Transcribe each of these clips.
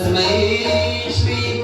Amazing.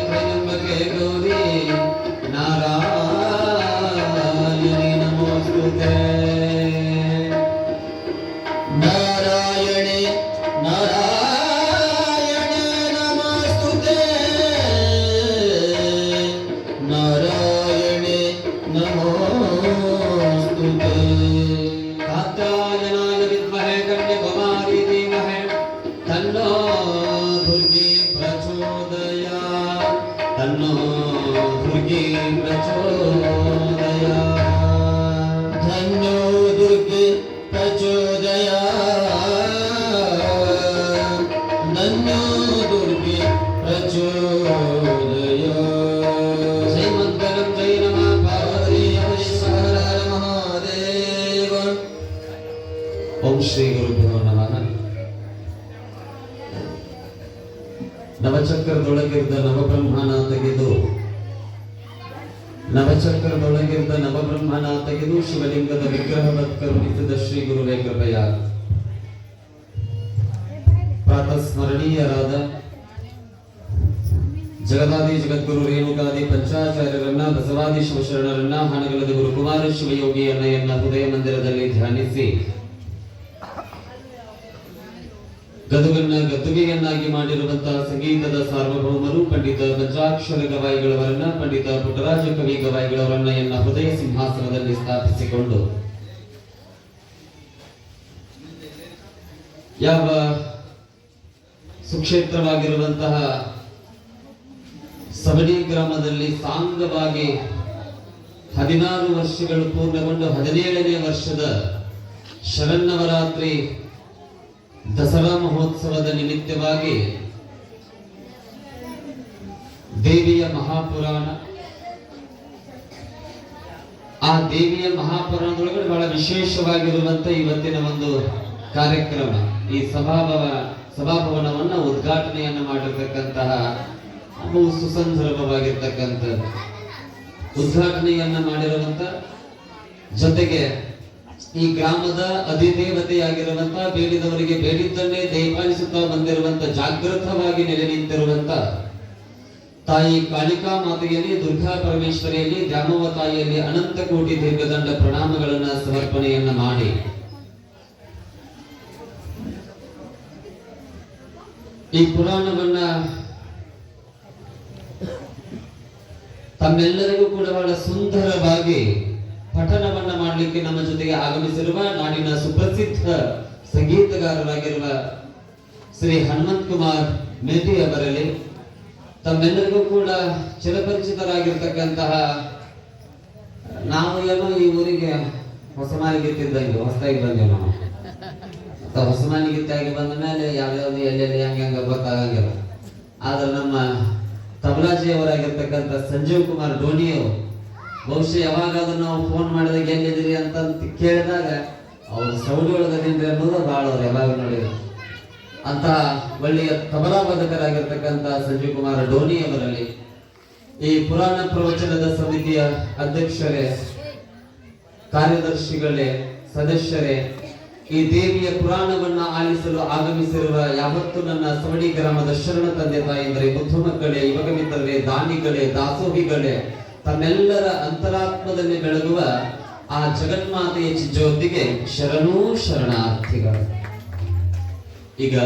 प्रचोदयात् धन्यो दुर्गे प्रचोदयात् ನವಚಕ್ರದೊಳಗಿದ್ದ ನವಬ್ರಹ್ಮನ ತೆಗೆದು. ನವಚಕ್ರದೊಳಗಿರ್ದ ನವಬ್ರಹ್ಮನ ತೆಗೆದು ಶಿವಲಿಂಗದ ವಿಗ್ರಹ ಕರುಣಿಸಿದ ಶ್ರೀ ಗುರುವೇ ಕೃಪೆಯ. ಪ್ರಾತಸ್ಮರಣೀಯರಾದ ಜಗದಾದಿ ಜಗದ್ಗುರು ರೇಣುಕಾದಿ ಪಂಚಾಚಾರ್ಯರನ್ನ, ಬಸವಾದಿ ಶಿವಶರಣರನ್ನ, ಹಾನಗಲದ ಗುರುಕುಮಾರ ಕುಮಾರ ಅಣ್ಣಯ್ಯನ ಹೃದಯ ಮಂದಿರದಲ್ಲಿ ಧ್ಯಾನಿಸಿ ಗದುಗನ್ನ ಗದ್ದುಗೆಯನ್ನಾಗಿ ಮಾಡಿರುವಂತಹ ಸಂಗೀತದ ಸಾರ್ವಭೌಮರು ಪಂಡಿತ ಪಂಚಾಕ್ಷರ ಗವಾಯಿಗಳವರನ್ನ, ಪಂಡಿತ ಪುಟ್ಟರಾಜ ಕವಿ ಗವಾಯಿಗಳವರನ್ನ ಎನ್ನ ಹೃದಯ ಸಿಂಹಾಸನದಲ್ಲಿ ಸ್ಥಾಪಿಸಿಕೊಂಡು ಯಾವ ಸುಕ್ಷೇತ್ರವಾಗಿರುವಂತಹ ಸವಡಿ ಗ್ರಾಮದಲ್ಲಿ ಸಾಂಗವಾಗಿ ಹದಿನಾರು ವರ್ಷಗಳು ಪೂರ್ಣಗೊಂಡು ಹದಿನೇಳನೇ ವರ್ಷದ ಶರನ್ನವರಾತ್ರಿ ದಸರಾ ಮಹೋತ್ಸವದ ನಿಮಿತ್ತವಾಗಿ ದೇವಿಯ ಮಹಾಪುರಾಣ, ಆ ದೇವಿಯ ಮಹಾಪುರಾಣದೊಳಗಡೆ ಬಹಳ ವಿಶೇಷವಾಗಿರುವಂತ ಇವತ್ತಿನ ಒಂದು ಕಾರ್ಯಕ್ರಮ. ಈ ಸಭಾಭವ, ಸಭಾಭವನವನ್ನ ಉದ್ಘಾಟನೆಯನ್ನ ಮಾಡಿರ್ತಕ್ಕಂತಹ ಸುಸಂದರ್ಭವಾಗಿರ್ತಕ್ಕಂಥದ್ದು. ಉದ್ಘಾಟನೆಯನ್ನ ಮಾಡಿರುವಂತ ಜೊತೆಗೆ ಈ ಗ್ರಾಮದ ಅಧಿದೇವತೆಯಾಗಿರುವಂತ ಬೇಡಿದವರಿಗೆ ಬೇಡಿದ್ದನ್ನೇ ದೈಪಾಲಿಸುತ್ತಾ ಬಂದಿರುವಂತ ಜಾಗೃತವಾಗಿ ನೆಲೆ ನಿಂತಿರುವಂತ ತಾಯಿ ಕಾಳಿಕಾ ಮಾತೆಯಲ್ಲಿ, ದುರ್ಗಾ ಪರಮೇಶ್ವರಿಯಲ್ಲಿ ದ್ಯಾಮವ ತಾಯಿಯಲ್ಲಿ ಅನಂತ ಕೋಟಿ ದೀರ್ಘದಂಡ ಪ್ರಣಾಮಗಳನ್ನ, ಸಮರ್ಪಣೆಯನ್ನ ಮಾಡಿ. ಈ ಪುರಾಣವನ್ನ ತಮ್ಮೆಲ್ಲರಿಗೂ ಕೂಡ ಬಹಳ ಸುಂದರವಾಗಿ ಪಠನವನ್ನ ಮಾಡಲಿಕ್ಕೆ ನಮ್ಮ ಜೊತೆಗೆ ಆಗಮಿಸಿರುವ ನಾಡಿನ ಸುಪ್ರಸಿದ್ಧ ಸಂಗೀತಗಾರರಾಗಿರುವ ಶ್ರೀ ಹನುಮಂತ್ ಕುಮಾರ್ ಮೇಟಿ ಅವರಲ್ಲಿ ತಮ್ಮೆಲ್ಲರಿಗೂ ಕೂಡ ಚಿರಪರಿಚಿತರಾಗಿರ್ತಕ್ಕಂತಹ ನಾವು ಏನೋ ಈ ಊರಿಗೆ ಹೊಸ ಮಾಲಿಗೆತ್ತಿದ್ದಂಗೆ ಹೊಸದಾಗಿ ಬಂದೇವು ನಾವು ಅಥವಾ ಹೊಸ ಮಾಲಿಗೆತ್ತಾಗಿ ಬಂದ ಮೇಲೆ ಯಾವ್ಯಾವ್ದು ಎಲ್ಲೆಲ್ಲಿ ಹಂಗೆ ಹಂಗೆ ಗೊತ್ತಾಗಂಗಿಲ್ಲ. ಆದ್ರೆ ನಮ್ಮ ತಬಲಾಜಿಯವರಾಗಿರ್ತಕ್ಕಂಥ ಸಂಜೀವ್ ಕುಮಾರ್ ಡೋಣಿಯವರು ಬಹುಶಃ ಯಾವಾಗಾದ್ರೂ ನಾವು ಫೋನ್ ಮಾಡಿದಾಗ ಎಲ್ಲಿದ್ದೀರಿ ಅಂತ ಕೇಳಿದಾಗ ಅವ್ರ ಸೌಡಿ ಒಳಗದೇನ್ರಿ ಅನ್ನೋದು ಭಾಳ ಅವ್ರು ಯಾವಾಗ ನೋಡಿ ಅಂತ ಒಳ್ಳೆಯ ತಬಲಾ ಬದಕರಾಗಿರ್ತಕ್ಕಂಥ ಸಂಜೀವ್ ಕುಮಾರ್ ಡೋನಿ ಅವರಲ್ಲಿ ಈ ಪುರಾಣ ಪ್ರವಚನದ ಸಮಿತಿಯ ಅಧ್ಯಕ್ಷರೇ, ಕಾರ್ಯದರ್ಶಿಗಳೇ, ಸದಸ್ಯರೇ, ಈ ದೇವಿಯ ಪುರಾಣವನ್ನ ಆಲಿಸಲು ಆಗಮಿಸಿರುವ ಯಾವತ್ತು ನನ್ನ ಸವಡಿ ಗ್ರಾಮದ ಶರಣ ತಂದೆ ತಾಯಿಂದರೆ ಬುದ್ಧ ಮಕ್ಕಳೇ ಯುವಕ ಮಿತ್ರರೇ ದಾನಿಗಳೇ, ದಾಸೋಹಿಗಳೇ ತಮ್ಮೆಲ್ಲರ ಅಂತರಾತ್ಮದಲ್ಲಿ ಬೆಳಗುವ ಆ ಜಗನ್ಮಾತೆಯ ಜ್ಯೋತಿಗೆ ಶರಣೂ ಶರಣಾರ್ಥಿಗಳು. ಈಗ